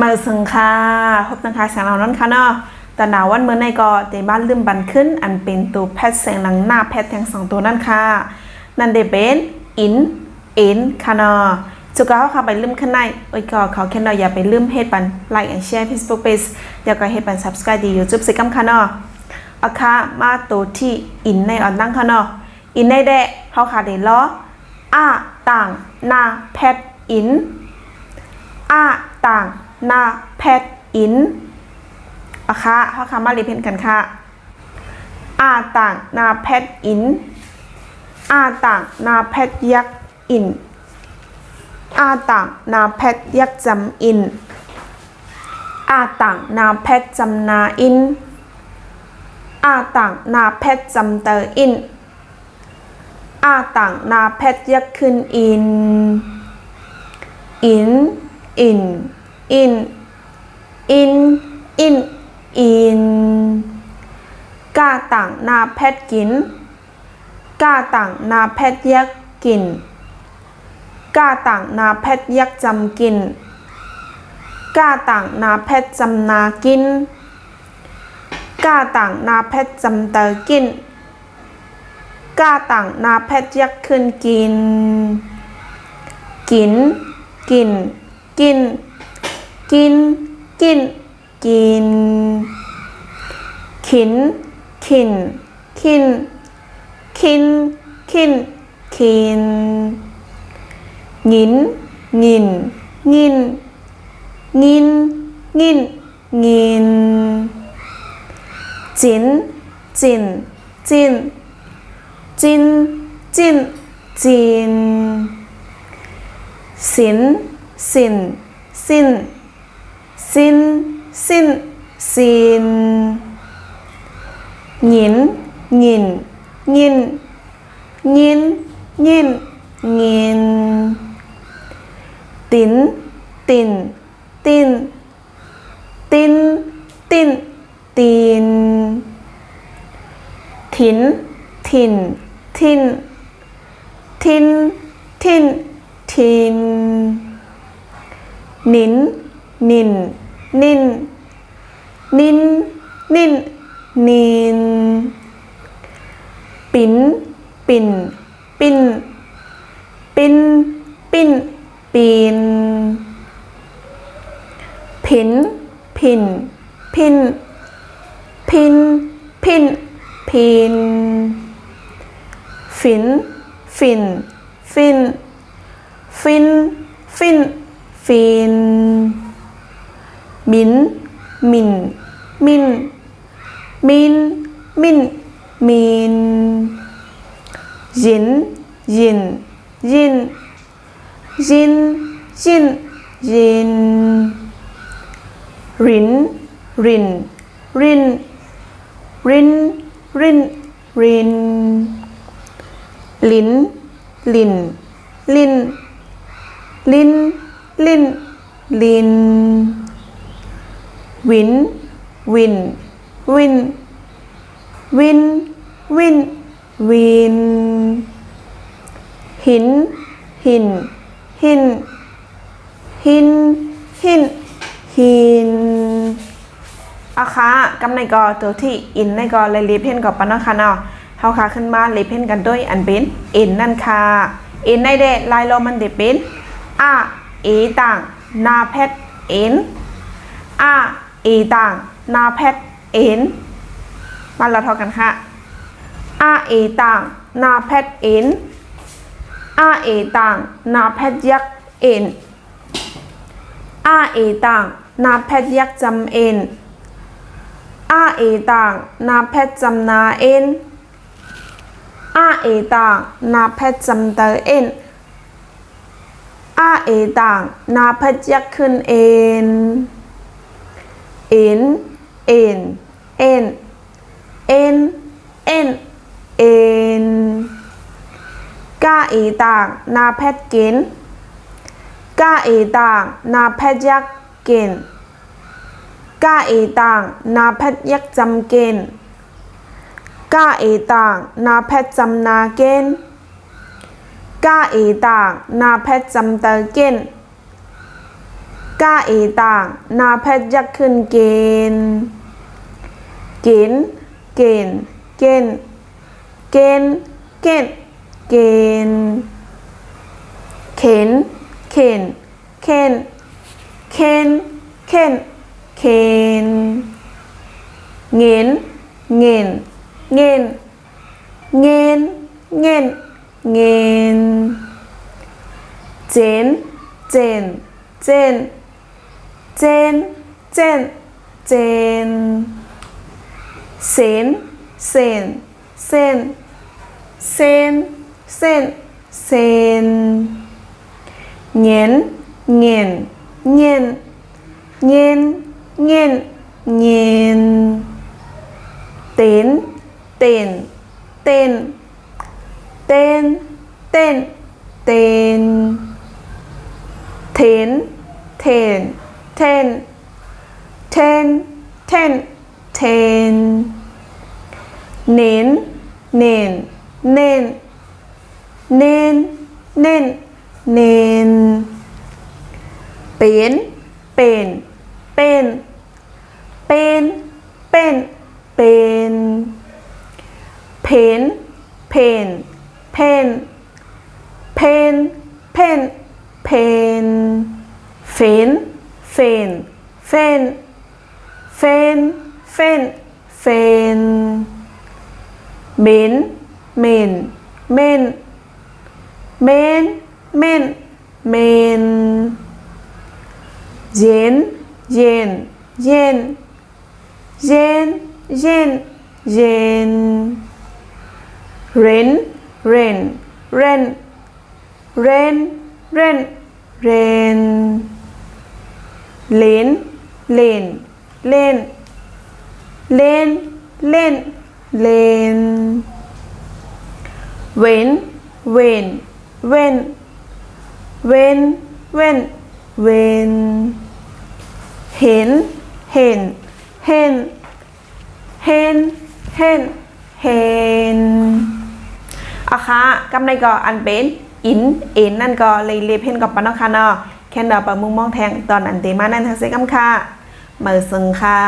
มาสังคาพบสังคาแสงเรานั่นค่ะเนาะแต่หนาวันเมื่อในก็เตบ้านลืมบันขึ้น อันเป็นตัวแพทย์แสงหลังหน้าแพทย์แทงสองตัวนั่นค่ะ นั่นเดเป็นอินเอ็นค่ะเนาะจุกเขาเข้าไปลืมข้างในโอ้ยก็เขาแค่เนาะอย่าไปลืมเฮ็ดปันไลค์แอนแชร์ Facebook page เดี๋ยวก็เฮ็ดปัน subscribe ดี YouTube สิกัมค่ะเนาะอาค่ะมาตัวที่อินในออนตั้งค่ะเนาะอินในแดะเขาขาเดล้ออ้าต่างหน้าแพทย์อินอ้าต่าง นาแพทอินอะคะเขาคำมาเรียนกันค่ะอาต่างนาแพทอินอาต่างนาแพทยักอินอาต่างนาแพทยักจำอินอาต่างนาแพทจำนาอินอาต่างนาแพทจำเตออินอาต่างนาแพทยักขึ้นอิน in in in in in in กาต่างนาแพทกิน กาต่างนาแพทยักกิน กาต่างนาแพทยักจำกิน กาต่างนาแพทจำนากิน กาต่างนาแพทจำเตอกิน กาต่างนาแพทย์ยักขึ้นกิน กิน กิน กิน กิน กิน กิน ขิน ขิน ขิน ขิน ขิน ขินหงินหงินหงินหงินหงินหงิน จิน จิน จิน จิน จิน จิน สิน สิน สิน สินสินสินหยินหยินหยินหยินหยินหยิ นินนินนินนินถินทินทินทินทินนินนินนินนินนินนินปินปินปินปินปินปินผินพินพินพินพินพินฝินฟินฟินฟินฟินฟิน มินมินมินมินมินมินยินยินยินยินยินยินริ วิน วิน วิน วิน วิน วิน หิน หิน หิน หิน หิน หินอะคะกำในกอตัวที่อินในกอเลยรีเพนกับปะนะคะเนาะเฮาค่ะขึ้นมารีเพนกันด้วยอันเป็นอ็นนั่นค่ะอ็นในเดลายโลมันเดเป็นอาเอต่างนาแพทเอ็นอา เอต่างนาแพทเอ็นมาเราเท่ากันค่ะอาเอต่างนาแพทเอ็นอาเอต่างนาแพทยักเอ็นอาเอต่างนาแพทยักจำเอ็นอาเอต่างนาแพทจำนาเอ็นอาเอต่างนาแพทจำเตอเอ็นอาเอต่างนาแพทยักขึ้นเอ็น เอ็นเอ็นเอ็นเอ็นเอ็นเอ็นกาเอต่างนาแพทย์เกณฑ์กาเอต่างนาแพทยักษ์เกณฑ์กาเอต่างนาแพทยักจำเกณฑ์กาเอต่างนาแพทจำนาเกณฑ์กาเอต่างนาแพทจำเตอเกณฑ์ ก้าเอต่างนาแพทย์ยักขึ้นเกณฑ์เกณฑ์เกณฑ์เกณฑ์เกณฑ์เกณฑ์เกณฑ์เข็นเข็นเข็นเข็นเข็นเข็นเงินเงินเงินเงินเงินเงินเจนเจนเจน เจนเจนเจนเซนเซนเซนเซนเซ นเซนเงินเงินเทนเทนเทนเทนเนเทนเน้นเน้นเน้นเน้นเน้นเน้นเป็นเป็นเป็นเป็นเป็นเป็นเพนเพนเพนเพนเพนเพนเฟน เฟนเฟนเฟนเฟนเฟนเมนเมนเมน เมนเมนเมนเย็นเย็นเลนเลนเลนเลนเลนเลนเว้น เว้น เว้น เว้น เว้น เว้น เห็น เห็น เห็น เห็น เห็น เห็นอะคะกำในก็อันเป็นอิน เอ็นนั่นก็เลยเรียบเห็นกับปานอค่ะเนาะ แค่ดาวปะมุงมองแทงตอนอันเตมานั่นทักเซกัมค่ะมือซึงค่ะ